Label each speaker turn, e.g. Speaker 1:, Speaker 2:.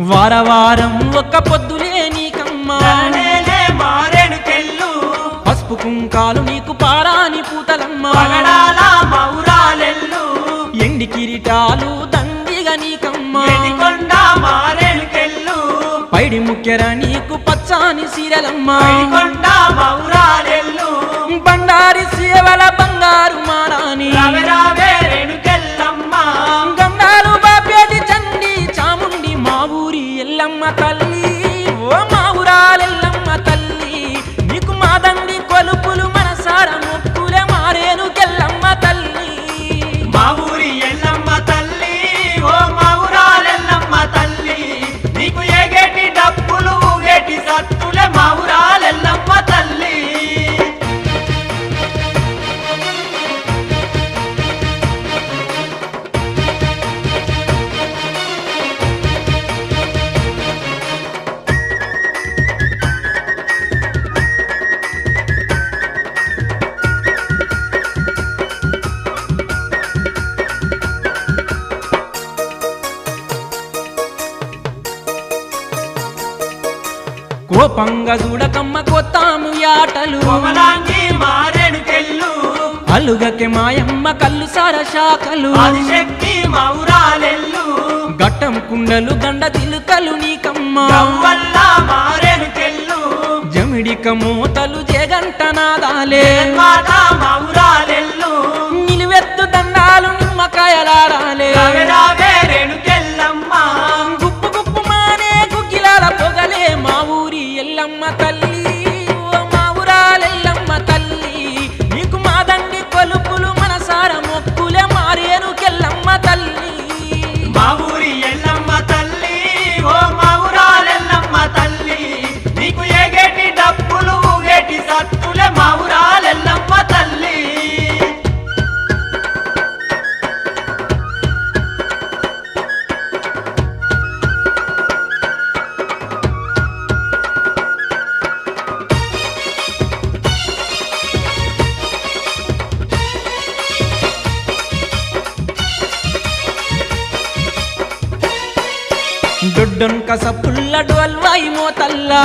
Speaker 1: వారవారం ఒక్క పొద్దులే నీకమ్మా.
Speaker 2: మారేడుకెళ్ళు
Speaker 1: పసుపు కుంకాలు నీకు పారాని పూతలమ్మా.
Speaker 2: మౌరాలెల్లు.
Speaker 1: ఎండి కిరీటాలు దండిగా నీకమ్మా.
Speaker 2: మారేడుకెళ్ళు
Speaker 1: పైడి ముక్కెర నీకు పచ్చాని సీరలమ్మా.
Speaker 2: మౌరాలెల్లు.
Speaker 1: తల్లి ఓ కోపంగా చూడకమ్మ కొత్తాము యాటలు అలుగకి మాయమ్మ కళ్ళు సార శాఖలు గట్టం కుండలు గండ తిలుకలు నీకమ్మ. జమిడిక మూతలు జగంట నాదాలే.
Speaker 2: మాట మా ఊరాలెల్లు
Speaker 1: నిలువెత్తు దండాలు దొడ్డొన్ కస పుల్ల డోల్వాయి మోతల్లా.